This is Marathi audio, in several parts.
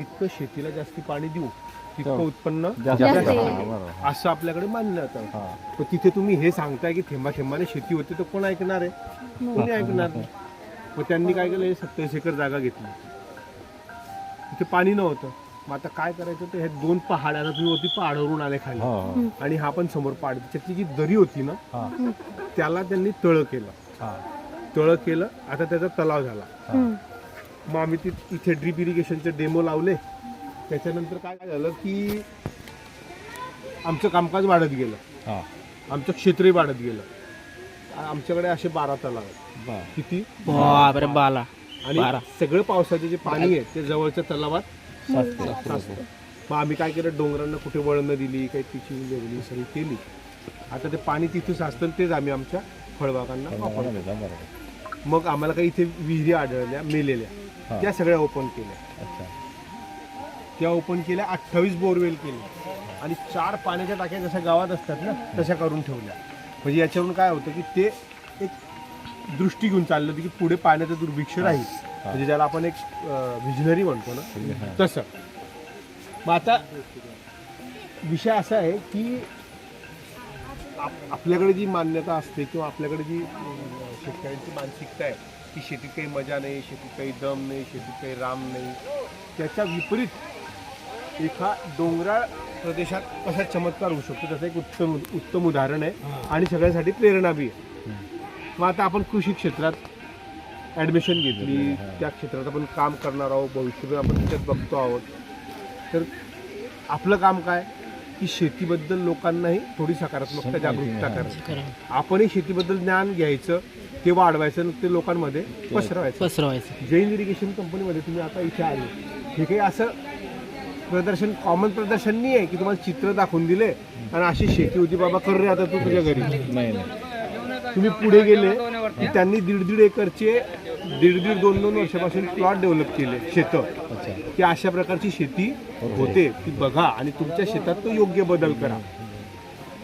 जितकं शेतीला जास्ती पाणी देऊ तितकं उत्पन्न जास्त जास्त हा, येईल. बरोबर. असं आपल्याकडे मानलं जातं. हा. पण तिथे तुम्ही हे सांगताय की थेंबा थेंबाने शेती होते तर कोण ऐकणार आहे? कोणी ऐकणार नाही? मग त्यांनी काय केलं? सत्तावीस एकर जागा घेतली. तिथे पाणी नव्हतं. मग आता काय करायचं? ते हे दोन पहाड आता तुम्ही वरती पहाडावरून आले खाली. हो हो. आणि हा पण समोर पहाड त्याची जी दरी होती ना हा. त्याला त्यांनी तळ केलं. हा. तळ केलं. आता त्याचा तलाव झाला. मग आम्ही ति इथे ड्रीप इरिगेशनचे डेमो लावले. त्याच्यानंतर काय झालं की आमचं कामकाज वाढत गेलं. हा. आमचं क्षेत्रही वाढत गेलं. आमच्याकडे असे बारा तलाव आहेत. बर. किती? बापरे बाला आणि बारा. सगळं पावसाचे जे पाणी आहे ते जवळच्या तलावात साचते. मग आम्ही काय केलं डोंगरांना कुठे वळणं दिली काही तिची वेगळी सगळी केली. आता ते पाणी तिथे साचतं आणि तेच आम्ही आमच्या फळबागांना वापरतो बरोबर बरोबर. मग आम्हाला काही इथे विहिरी आढळल्या मेलेल्या. हा. त्या सगळ्या ओपन केल्या. अच्छा. त्या ओपन केल्या अठ्ठावीस बोरवेल केले. आणि चार पाण्याच्या टाक्या जशा गावात असतात ना तशा करून ठेवल्या. म्हणजे याच्यावरून काय होतं की ते एक दृष्टी घेऊन चाललं होतं की पुढे पाण्याचं दुर्भिक्ष राहील. म्हणजे ज्याला आपण एक व्हिजनरी म्हणतो ना. तसं. मग आता विषय असा आहे की आप- आपल्याकडे जी मान्यता असते किंवा आपल्याकडे जी अं, शेतकऱ्यांची मानसिकता आहे की शेतीत काही मजा नाही शेतीत काही दम नाही शेतीत काही राम नाही. त्याच्या विपरीत एका डोंगराळ प्रदेशात कसा चमत्कार होऊ शकतो. त्याचं एक उत्तम उत्तम उदाहरण आहे आणि सगळ्यासाठी प्रेरणा बी आहे. मग आता आपण कृषी क्षेत्रात ॲडमिशन घेतली. त्या क्षेत्रात आपण काम करणार आहोत. भविष्यभर आपण त्याच्यात बघतो आहोत. तर आपलं काम काय? की शेतीबद्दल लोकांनाही थोडी सकारात्मकता जागरूकता करायची आपणही शेतीबद्दल ज्ञान घ्यायचं ते वाढवायचं ते लोकांमध्ये पसरवायचं. पसरवायचं. जैन इरिगेशन कंपनीमध्ये तुम्ही आता इथे आले. हे काही असं प्रदर्शन कॉमन प्रदर्शन नाही आहे की तुम्हाला चित्र दाखवून दिले आणि अशी शेती होती बाबा कर रे आता तू तुझ्या घरी. तुम्ही पुढे गेले की त्यांनी दीड दीड एकरचे दीड दीड दोन दोन वर्षापासून प्लॉट डेव्हलप केले शेत. की अशा प्रकारची शेती होते ती बघा आणि तुमच्या शेतात तो योग्य बदल करा.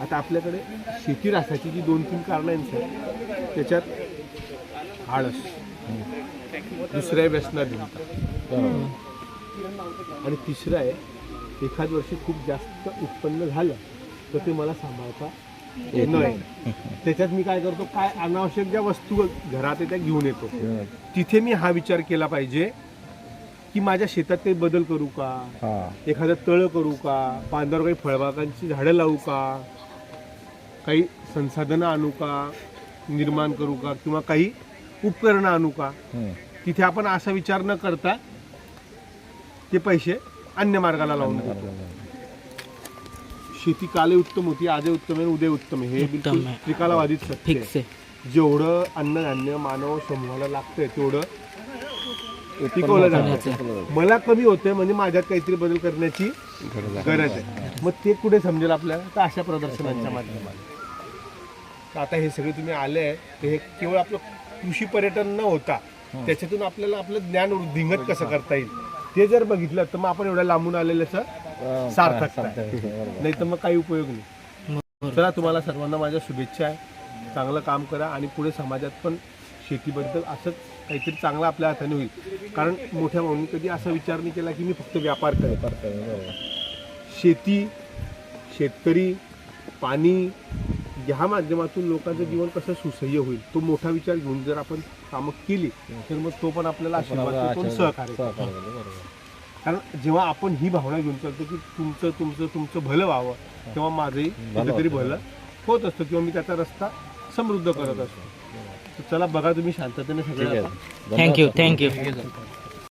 आता आपल्याकडे शेती रासायची जी दोन तीन कारणं आहेत सर त्याच्यात आळस. दुसऱ्या व्यसना भिंत आणि तिसरं आहे एखाद वर्षी खूप जास्त उत्पन्न झालं तर ते मला सांभाळता त्याच्यात मी काय करतो काय अनावश्यक ज्या वस्तू घरात त्या घेऊन येतो. तिथे मी हा विचार केला पाहिजे की माझ्या शेतात काही बदल करू का? एखादं तळं करू का? बांधावर काही फळबागांची झाडं लावू का? काही संसाधनं आणू का? निर्माण करू का? किंवा काही उपकरणं आणू का. तिथे आपण असा विचार न करता ते पैसे अन्य मार्गाला लावून देतो. शेती काले उत्तम होती आजही उत्तम आहे उद्या उत्तम आहे. हे उत्तम बिलकुल आहे. सत्य आहे. फिक्स आहे. जेवढं अन्नधान्य मानव समूहाला लागतंय तेवढं पिकवलं जातं मला कमी होतंय म्हणजे माझ्यात काहीतरी बदल करण्याची गरज आहे. मग ते कुठे समजेल आपल्याला? तर अशा प्रदर्शनांच्या माध्यमात तर आता हे सगळे तुम्ही आले आहे ते हे केवळ आपलं कृषी पर्यटन न होता त्याच्यातून आपल्याला आपलं ज्ञान वृद्धिंगत कसं करता येईल? ते जर बघितलं तर मग आपण एवढ्या लांबून आलेल्याचं सार्थकता आहे. नाही तर मग काही उपयोग नाही. चला तुम्हाला सर्वांना माझ्या शुभेच्छा आहे. चांगलं काम करा आणि पुढे समाजात पण शेतीबद्दल असंच काहीतरी चांगलं आपल्या हाताने होईल. कारण मोठ्या भाऊनी कधी असा विचार नाही केला की मी फक्त व्यापार करेन. शेती शेतकरी पाणी ह्या माध्यमातून लोकांचं जीवन कसं सुसह्य होईल तो मोठा विचार घेऊन जर आपण कामं केली तर मग तो पण आपल्याला आशीर्वाद देतो आणि सहकार्य करतो. कारण जेव्हा आपण ही भावना घेऊन चालतो की तुमचं तुमचं तुमचं भलं व्हावं तेव्हा माझंही कुठेतरी भलं होत असतं किंवा मी त्याचा रस्ता समृद्ध करत असतो. तर चला बघा तुम्ही शांततेने सगळं थँक्यू थँक्यू